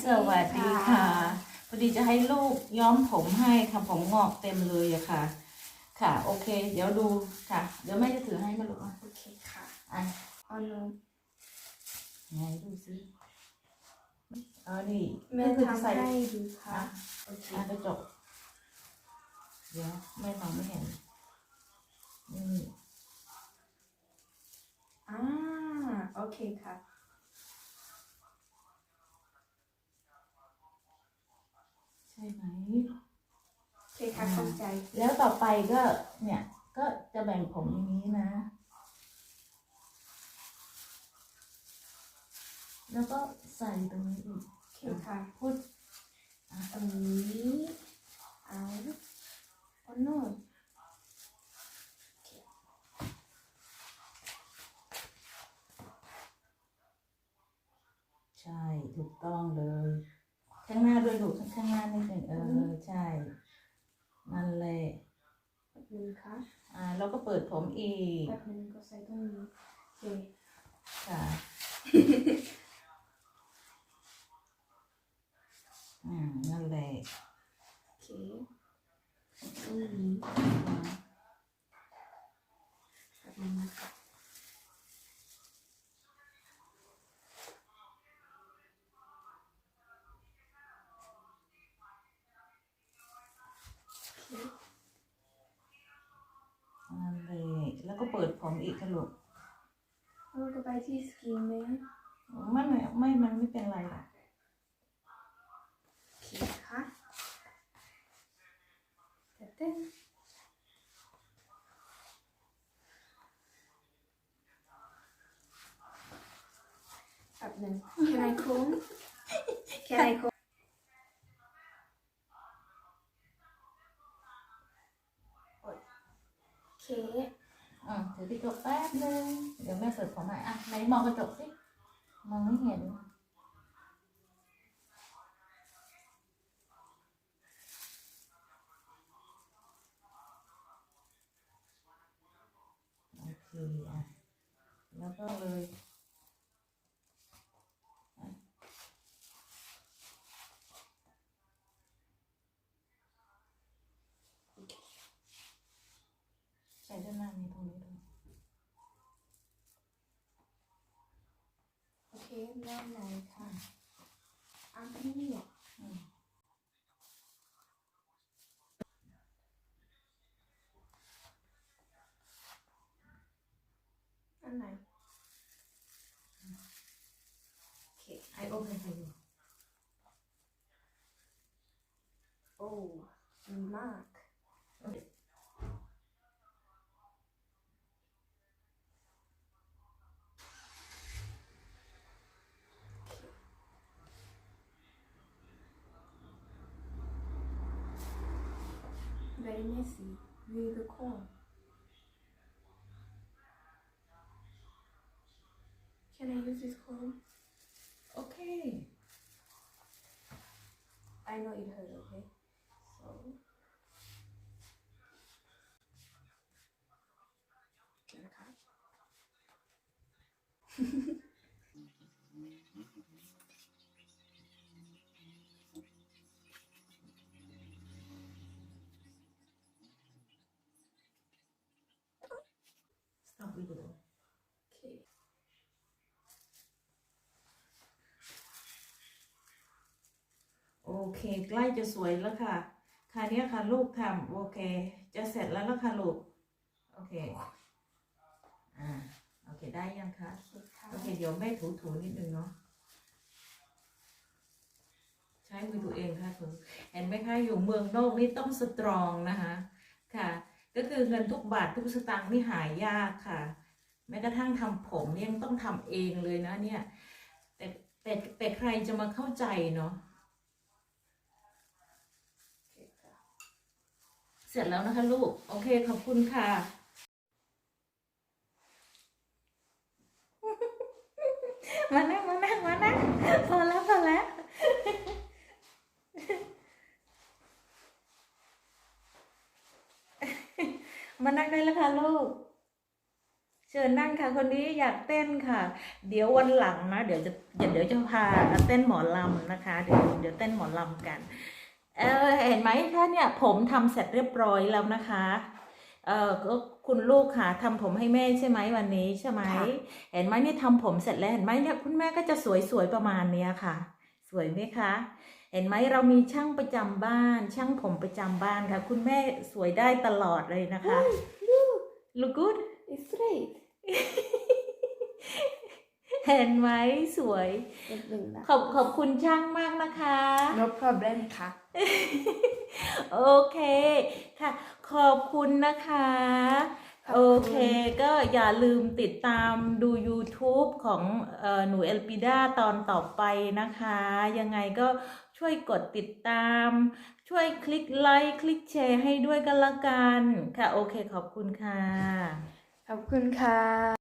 สวัสดีค่ะ พอดีจะให้ลูกย้อมผมให้ค่ะผมงอกเต็มเลยอะค่ะ ค่ะ โอเค เดี๋ยวดูค่ะ เดี๋ยวแม่จะถือให้มาลูกอะโอเคค่ะอะเอาหนูไหนดูซิเออนี่แม่ก็คือจะทำใส่ให้ดูค่ะอะโอเคอะกระจกเดี๋ยวแม่มองไม่เห็นนี่อ่าโอเคค่ะ ช่ไหมโอเคค่ะเข้าใจ แล้วต่อไปก็เนี่ย ก็จะแบ่งผมอย่างนี้นะ แล้วก็ใส่ตรงนี้อีกโอเคค่ะพูดตรงนี้เอาโอ้โน่นใช่ ถูกต้องเลย ข้างหน้าด้วยลูกข้างหน้านิดหนึ่งเออใช่ นั่นแหละแป๊บนึงค่ะอ่าแล้วก็เปิดผมอีกแป๊บนึงก็ใส่ตรงนี้โอเคค่ะอ่านั่นแหละโอเคตรงนี้แป๊บนึงนะคะโอเค นั่นเลย แล้วก็เปิดผมอีก ค่ะลูกเราก็ไปที่สกินไหมไม่ไม่ไม่มันไม่เป็นไรหรอกโอเคค่ะแต่เต้นแป๊บหนึ่ง Can I comb Can I comb โอเค อะเดี๋ยวพี่จบแป๊บนึงเดี๋ยวแม่ โอเคเริ่มเลยค่ะ อันนี้อะอืมอันไหนโอเคไอโอเคใครอยู่โอ้ดีมาก very messy with the comb. Can I use this comb? Okay. I know it hurt, okay? So. สต็อปวิดีโอ Okay. โอเคใกล้จะสวยแล้วค่ะค่ะเนี้ค่ะลูกทำโอเค จะเสร็จแล้วแล้วค่ะลูก โอเค อ่า โอเค ได้ยังคะ โอเค เดี๋ยวแม่ถูถูๆนิดนึงเนาะ ใช้มือตัวเองค่ะคุณเห็นไหมคะ อยู่เมืองนอกนี่ต้องสตรองนะคะ ค่ะ ก็คือเงินทุกบาททุกสตางค์นี่หายากค่ะ แม้กระทั่งทำผมเนี่ยต้องทำเองเลยนะเนี่ย แต่แต่แต่ใครจะมาเข้าใจเนาะเสร็จแล้วนะคะลูก โอเค ขอบคุณค่ะ มานั่งมานั่งมานั่งพอแล้วพอแล้ว มานั่งได้แล้วค่ะลูก เชิญนั่งค่ะ คนนี้อยากเต้นค่ะ เดี๋ยววันหลังนะเดี๋ยวจะเดี๋ยวเดี๋ยวจะพาเต้นหมอลำนะคะ เดี๋ยวเดี๋ยวเต้นหมอลำกัน เออเห็นไหมคะเนี่ยผมทำเสร็จเรียบร้อยแล้วนะคะเออก็คุณลูกค่ะทำผมให้แม่ใช่ไหมวันนี้ใช่ไหมค่ะเห็นไหมเนี่ยทำผมเสร็จแล้วเห็นไหมเนี่ยคุณแม่ก็จะสวยๆประมาณเนี้ยค่ะ สวยไหมคะ เห็นไหมเรามีช่างประจำบ้าน ช่างผมประจำบ้านค่ะ คุณแม่สวยได้ตลอดเลยนะคะ look good It's straight เห็นไหมสวยนิดนึงนะขอบขอบคุณช่างมากนะคะ no problem ค่ะ โอเคค่ะ ขอบคุณนะคะขอบคุณโอเค ก็อย่าลืมติดตามดู YouTube ของเออหนูเอลปิดาตอนต่อไปนะคะ ยังไงก็ ช่วยกดติดตาม ช่วยคลิกไลค์คลิกแชร์ให้ด้วยกันละกัน ค่ะ โอเคขอบคุณค่ะ ขอบคุณค่ะ